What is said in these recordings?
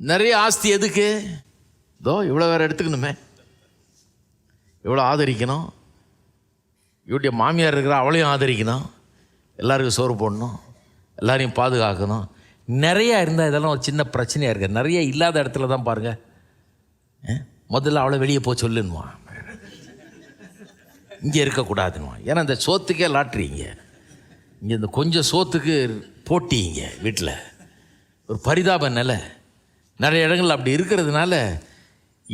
நிறைய ஆஸ்தி எதுக்கு? இதோ இவ்வளோ வேறு எடுத்துக்கணுமே. இவ்வளோ ஆதரிக்கணும். இவருடைய மாமியார் இருக்கிற அவளையும் ஆதரிக்கணும். எல்லாருக்கும் சோறு போடணும். எல்லாரையும் பாதுகாக்கணும். நிறையா இருந்தால் இதெல்லாம் ஒரு சின்ன பிரச்சனையாக இருக்குது நிறைய இல்லாத இடத்துல தான் பாருங்கள் முதல்ல அவளை வெளியே போக சொல்லுன்னுவான். இங்கே இருக்கக்கூடாதுன்னுவான். ஏன்னா இந்த சோத்துக்கே லாட்ரி இங்கே. இங்கே இந்த கொஞ்சம் சோத்துக்கு போட்டி இங்கே வீட்டில். ஒரு பரிதாப நிலை. நிறைய இடங்கள் அப்படி இருக்கிறதுனால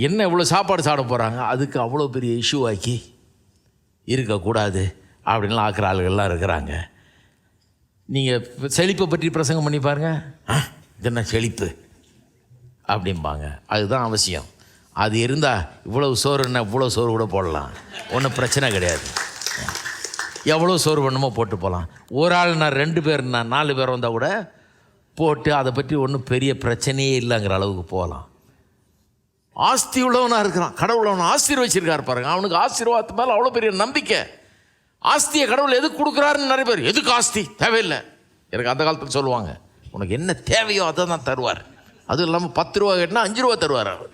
என்ன இவ்வளோ சாப்பாடு சாப்பிட போகிறாங்க அதுக்கு அவ்வளோ பெரிய இஷ்யூ ஆக்கி இருக்கக்கூடாது அப்படின்லாம் ஆக்கிற ஆளுகள்லாம் இருக்கிறாங்க. நீங்கள் செழிப்பை பற்றி பிரசங்கம் பண்ணி பாருங்கள் இது என்ன செழிப்பு? அப்படிம்பாங்க. அதுதான் அவசியம். அது இருந்தால் இவ்வளோ சோறு என்ன இவ்வளோ சோறு கூட போடலாம். ஒன்றும் பிரச்சனை கிடையாது. எவ்வளோ சோறு வேணுமோ போட்டு போகலாம் ஒரு ஆள் நான் ரெண்டு பேர் நான் நாலு பேர் வந்தால் கூட போட்டு அதை பற்றி ஒன்றும் பெரிய பிரச்சனையே இல்லைங்கிற அளவுக்கு போகலாம். ஆஸ்தி உள்ளவனாக இருக்கிறான் கடவுள் அவனை ஆசீர்வச்சிருக்கார் பாருங்க. அவனுக்கு ஆசீர்வாதத்து மேலே அவ்வளோ பெரிய நம்பிக்கை. ஆஸ்தியை கடவுள் எதுக்கு கொடுக்குறாருன்னு நிறைய பேர் எதுக்கு ஆஸ்தி? தேவையில்லை. எனக்கு அந்த காலத்தில் சொல்லுவாங்க உனக்கு என்ன தேவையோ அதை தான் தருவார். அதுவும் இல்லாமல் பத்து ரூபா கேட்டினா அஞ்சு ரூபா தருவார் அவர்.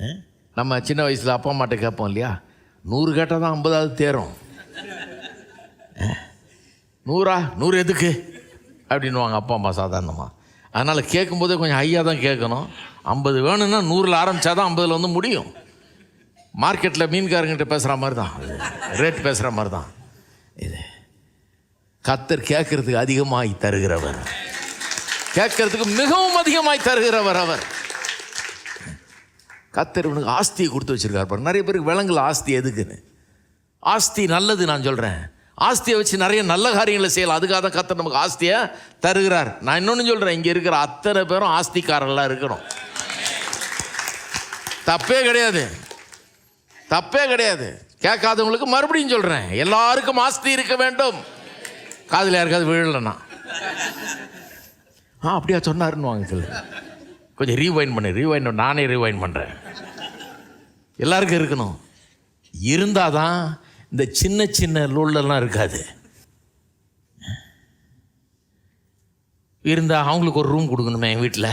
ஆ? நம்ம சின்ன வயசில் அப்பா அம்மாட்ட கேட்போம் இல்லையா? நூறு கேட்டால் தான் ஐம்பதாவது தேரும். நூறா? நூறு எதுக்கு? அப்படின்னுவாங்க அப்பா அம்மா சாதாரணமாக அதனால் கேட்கும்போதே கொஞ்சம் ஹையாக தான் கேட்கணும். ஐம்பது வேணும்னா நூறில் ஆரம்பித்தா தான் ஐம்பதில் வந்து முடியும். மார்க்கெட்டில் மீன்காரங்கிட்ட பேசுகிற மாதிரி தான் ரேட் பேசுகிற மாதிரி தான் இது கத்தர் கேட்கறதுக்கு அதிகமாய் தருகிறவர். கேட்கறதுக்கு மிகவும் அதிகமாய் தருகிறவர் அவர். கத்தர் இவனுக்கு ஆஸ்தியை கொடுத்து வச்சிருக்காரு பாரு நிறைய பேருக்கு விலங்குல ஆஸ்தி எதுக்குன்னு. ஆஸ்தி நல்லது நான் சொல்கிறேன் ஆஸ்தியை வச்சு நிறைய நல்ல காரியங்களை செய்யலாம். அதுக்காக தான் கத்தர் நமக்கு ஆஸ்தியை தருகிறார். நான் இன்னொன்று சொல்கிறேன் இங்கே இருக்கிற அத்தனை பேரும் ஆஸ்திக்காரர்களாக இருக்கணும். தப்பே கிடையாது. தப்பே கிடையாது. கேட்காதவங்களுக்கு மறுபடியும் சொல்கிறேன் எல்லாருக்கும் ஆஸ்தி இருக்க வேண்டும். காதில் யாருக்காவது விழலைண்ணா ஆ அப்படியா சொன்னாருன்னு வாங்க சொல்லு கொஞ்சம் ரீவைண்ட் பண்ணு ரீவைண்ட் நானே ரீவைண்ட் பண்ணுறேன் எல்லாருக்கும் இருக்கணும். இருந்தால் தான் இந்த சின்ன சின்ன லூல்லெல்லாம் இருக்காது. இருந்தால் அவங்களுக்கு ஒரு ரூம் கொடுக்கணுமே என் வீட்டில்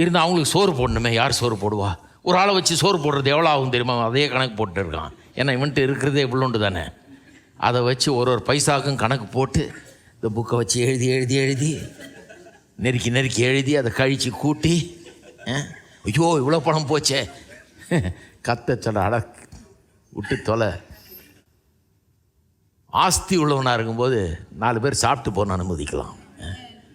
இருந்தால் அவங்களுக்கு சோறு போடணுமே யார் சோறு போடுவா? ஒரு ஆளை வச்சு சோறு போடுறது எவ்வளோ ஆகும் தெரியுமா? அதே கணக்கு போட்டு இருக்கான். ஏன்னா இவன்ட்டு இருக்கிறதே இவ்வளோண்டு தானே. அதை வச்சு ஒரு ஒரு பைசாக்கும் கணக்கு போட்டு இந்த புக்கை வச்சு எழுதி எழுதி எழுதி நெருக்கி நெருக்கி எழுதி அதை கழித்து கூட்டி ஐயோ இவ்வளோ பணம் போச்சே. கத்த அட விட்டு தொலை. ஆஸ்தி உள்ளவனாக இருக்கும்போது நாலு பேர் சாப்பிட்டு போன அனுமதிக்கலாம்.